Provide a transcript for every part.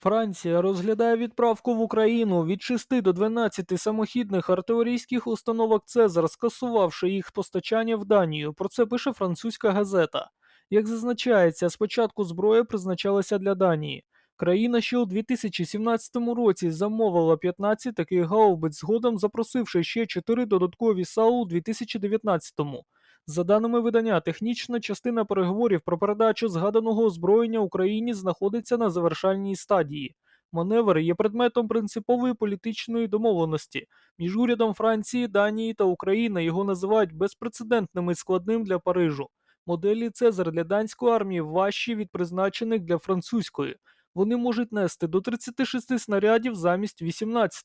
Франція розглядає відправку в Україну від 6 до 12 самохідних артилерійських установок Цезар, скасувавши їх постачання в Данію. Про це пише французька газета. Як зазначається, спочатку зброя призначалася для Данії. Країна ще у 2017 році замовила 15 таких гаубиць, згодом запросивши ще 4 додаткові САУ у 2019-му. За даними видання, технічна частина переговорів про передачу згаданого озброєння Україні знаходиться на завершальній стадії. Маневр є предметом принципової політичної домовленості між урядом Франції, Данії та України. Його називають безпрецедентним і складним для Парижу. Моделі Цезар для данської армії важчі від призначених для французької. Вони можуть нести до 36 снарядів замість 18.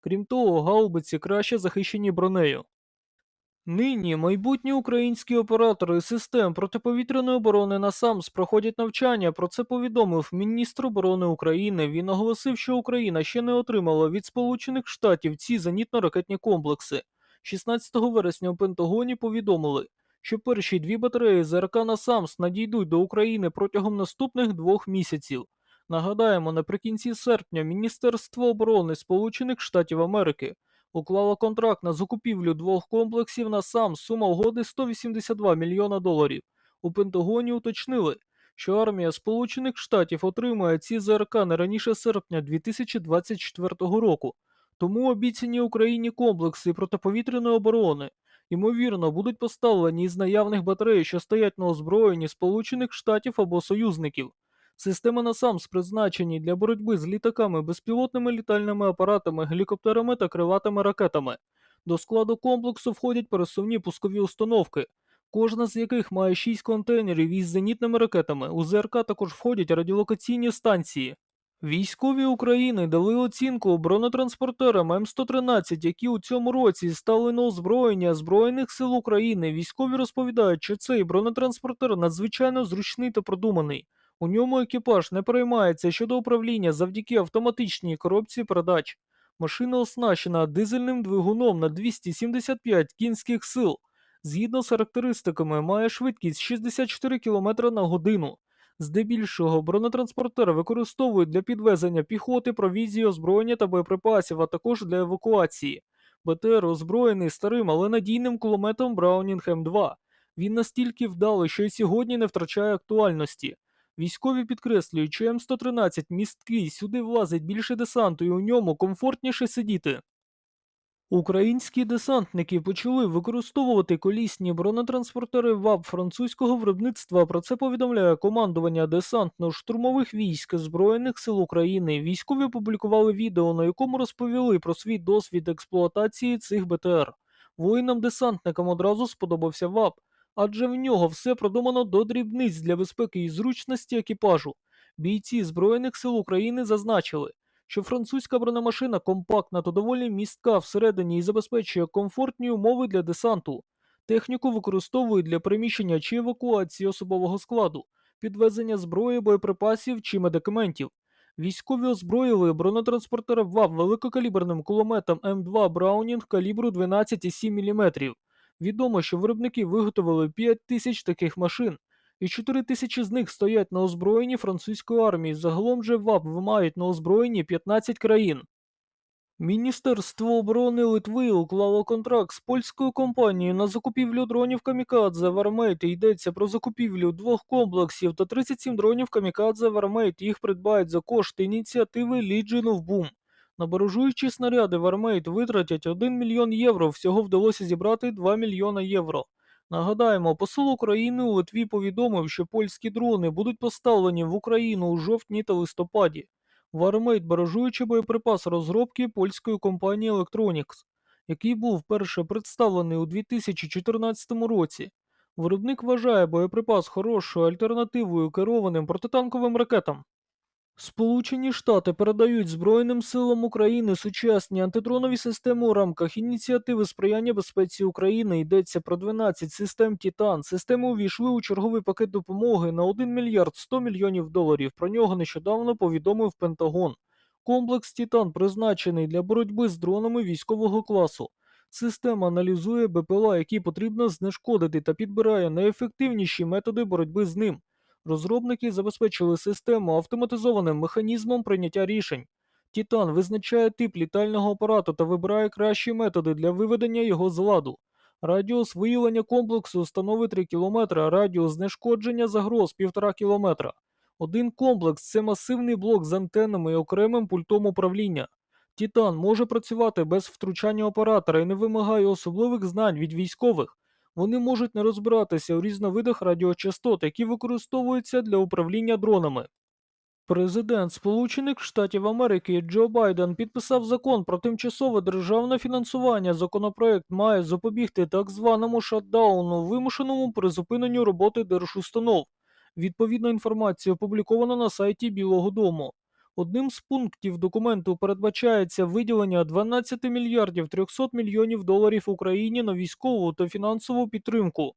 Крім того, гаубиці краще захищені бронею. Нині майбутні українські оператори систем протиповітряної оборони НАСАМС проходять навчання. Про це повідомив міністр оборони України. Він оголосив, що Україна ще не отримала від Сполучених Штатів ці зенітно-ракетні комплекси. 16 вересня у Пентагоні повідомили, що перші дві батареї ЗРК НАСАМС надійдуть до України протягом наступних двох місяців. Нагадаємо, наприкінці серпня Міністерство оборони Сполучених Штатів Америки уклала контракт на закупівлю двох комплексів на сам сума угоди 182 мільйона доларів. У Пентагоні уточнили, що армія Сполучених Штатів отримає ці ЗРК не раніше серпня 2024 року. Тому обіцяні Україні комплекси протиповітряної оборони, ймовірно, будуть поставлені із наявних батарей, що стоять на озброєнні Сполучених Штатів або союзників. Системи НАСАМС призначені для боротьби з літаками, безпілотними літальними апаратами, гелікоптерами та крилатими ракетами. До складу комплексу входять пересувні пускові установки, кожна з яких має 6 контейнерів із зенітними ракетами. У ЗРК також входять радіолокаційні станції. Військові України дали оцінку бронетранспортерам М113, які у цьому році стали на озброєння Збройних сил України. Військові розповідають, що цей бронетранспортер надзвичайно зручний та продуманий. У ньому екіпаж не переймається щодо управління завдяки автоматичній коробці передач. Машина оснащена дизельним двигуном на 275 кінських сил. Згідно з характеристиками, має швидкість 64 км на годину. Здебільшого бронетранспортер використовують для підвезення піхоти, провізії, озброєння та боєприпасів, а також для евакуації. БТР озброєний старим, але надійним кулеметом Браунінг М2. Він настільки вдалий, що й сьогодні не втрачає актуальності. Військові підкреслюють, що М113 місткий, сюди влазить більше десанту і у ньому комфортніше сидіти. Українські десантники почали використовувати колісні бронетранспортери ВАП французького виробництва. Про це повідомляє командування десантно-штурмових військ Збройних сил України. Військові опублікували відео, на якому розповіли про свій досвід експлуатації цих БТР. Воїнам-десантникам одразу сподобався ВАП, адже в нього все продумано до дрібниць для безпеки і зручності екіпажу. Бійці Збройних сил України зазначили, що французька бронемашина компактна та доволі містка всередині і забезпечує комфортні умови для десанту. Техніку використовують для переміщення чи евакуації особового складу, підвезення зброї, боєприпасів чи медикаментів. Військові озброїли бронетранспортер ВАВ великокаліберним кулеметом М2 Браунінг калібру 12,7 мм. Відомо, що виробники виготовили 5 тисяч таких машин, і 4 тисячі з них стоять на озброєнні французької армії. Загалом же ВАП мають на озброєнні 15 країн. Міністерство оборони Литви уклало контракт з польською компанією на закупівлю дронів Камікадзе Вармейт. Йдеться про закупівлю двох комплексів та 37 дронів Камікадзе Вармейт. Їх придбають за кошти ініціативи Legion of Boom. На баражуючі снаряди Вармейт витратять 1 мільйон євро. Всього вдалося зібрати 2 мільйона євро. Нагадаємо, посол України у Литві повідомив, що польські дрони будуть поставлені в Україну у жовтні та листопаді. Вармейт баражуючий боєприпас розробки польської компанії Electronics, який був вперше представлений у 2014 році. Виробник вважає боєприпас хорошою альтернативою керованим протитанковим ракетам. Сполучені Штати передають Збройним силам України сучасні антидронові системи у рамках ініціативи сприяння безпеці України. Йдеться про 12 систем Титан. Системи увійшли у черговий пакет допомоги на 1 мільярд 100 мільйонів доларів. Про нього нещодавно повідомив Пентагон. Комплекс Титан призначений для боротьби з дронами військового класу. Система аналізує БПЛА, які потрібно знешкодити, та підбирає найефективніші методи боротьби з ним. Розробники забезпечили систему автоматизованим механізмом прийняття рішень. Титан визначає тип літального апарату та вибирає кращі методи для виведення його з ладу. Радіус виявлення комплексу становить 3 км, радіус знешкодження загроз 1,5 км. Один комплекс це масивний блок з антеннами і окремим пультом управління. Титан може працювати без втручання оператора і не вимагає особливих знань від військових. Вони можуть не розбиратися у різновидах радіочастот, які використовуються для управління дронами. Президент Сполучених Штатів Америки Джо Байден підписав закон про тимчасове державне фінансування. Законопроект має запобігти так званому шатдауну, вимушеному призупиненню роботи держустанов. Відповідна інформація опублікована на сайті Білого Дому. Одним з пунктів документу передбачається виділення 12 мільярдів 300 мільйонів доларів Україні на військову та фінансову підтримку.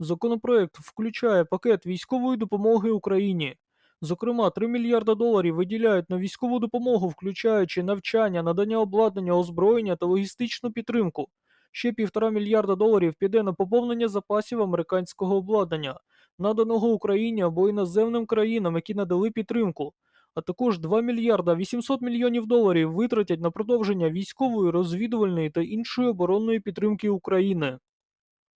Законопроект включає пакет військової допомоги Україні. Зокрема, 3 мільярда доларів виділяють на військову допомогу, включаючи навчання, надання обладнання, озброєння та логістичну підтримку. Ще півтора мільярда доларів піде на поповнення запасів американського обладнання, наданого Україні або іноземним країнам, які надали підтримку. А також 2 мільярда 800 мільйонів доларів витратять на продовження військової, розвідувальної та іншої оборонної підтримки України.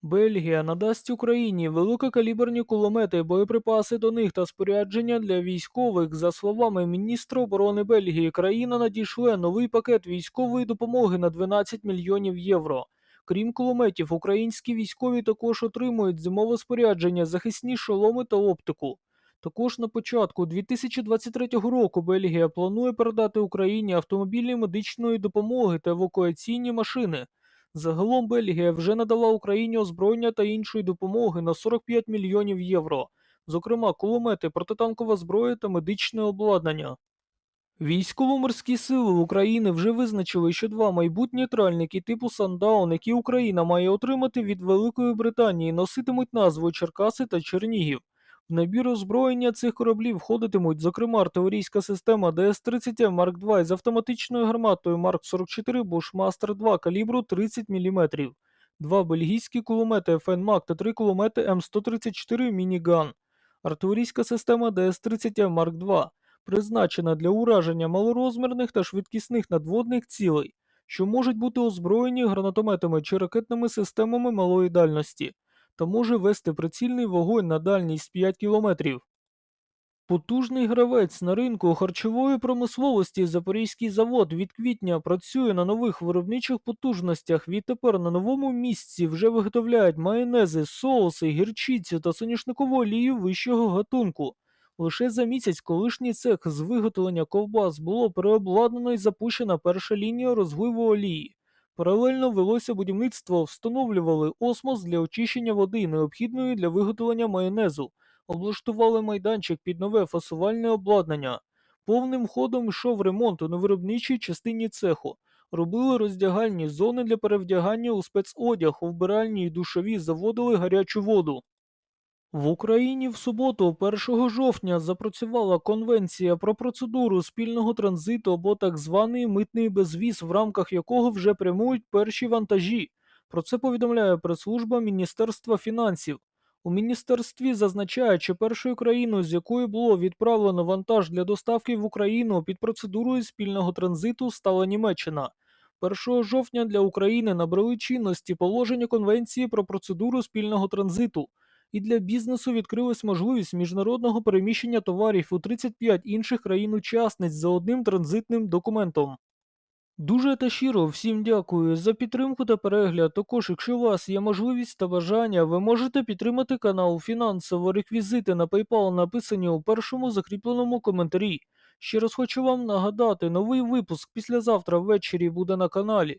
Бельгія надасть Україні великокаліберні кулемети, боєприпаси до них та спорядження для військових. За словами міністра оборони Бельгії, країна надійшле новий пакет військової допомоги на 12 мільйонів євро. Крім кулеметів, українські військові також отримують зимове спорядження, захисні шоломи та оптику. Також на початку 2023 року Бельгія планує передати Україні автомобілі медичної допомоги та евакуаційні машини. Загалом Бельгія вже надала Україні озброєння та іншої допомоги на 45 мільйонів євро, зокрема кулемети, протитанкова зброя та медичне обладнання. Військово-морські сили України вже визначили, що два майбутні тральники типу Сандаун, які Україна має отримати від Великої Британії, носитимуть назву Черкаси та Чернігів. В набір озброєння цих кораблів входитимуть, зокрема, артилерійська система ДС-30М Марк 2 із автоматичною гарматою Марк 44 Bushmaster 2 калібру 30 мм, два бельгійські кулемети ФНМАК та три кулемети М134 Мініган, артилерійська система ДС-30М Марк 2 призначена для ураження малорозмірних та швидкісних надводних цілей, що можуть бути озброєні гранатометами чи ракетними системами малої дальності та може вести прицільний вогонь на дальність 5 кілометрів. Потужний гравець на ринку харчової промисловості Запорізький завод від квітня працює на нових виробничих потужностях. Відтепер на новому місці вже виготовляють майонези, соуси, гірчицю та соняшникову олію вищого гатунку. Лише за місяць колишній цех з виготовлення ковбас було переобладнано і запущена перша лінія розгливу олії. Паралельно велося будівництво, встановлювали осмос для очищення води, необхідної для виготовлення майонезу, облаштували майданчик під нове фасувальне обладнання. Повним ходом йшов ремонт у невиробничій частині цеху. Робили роздягальні зони для перевдягання у спецодяг, у вбиральні і душові заводили гарячу воду. В Україні в суботу, 1 жовтня, запрацювала Конвенція про процедуру спільного транзиту або так званий митний безвіз, в рамках якого вже прямують перші вантажі. Про це повідомляє прес-служба Міністерства фінансів. У міністерстві зазначають, що першою країною, з якої було відправлено вантаж для доставки в Україну під процедурою спільного транзиту, стала Німеччина. 1 жовтня для України набрали чинності положення Конвенції про процедуру спільного транзиту і для бізнесу відкрилась можливість міжнародного переміщення товарів у 35 інших країн-учасниць за одним транзитним документом. Дуже та щиро всім дякую за підтримку та перегляд. Також, якщо у вас є можливість та бажання, ви можете підтримати канал фінансово. Реквізити на PayPal написані у першому закріпленому коментарі. Ще раз хочу вам нагадати, новий випуск післязавтра ввечері буде на каналі.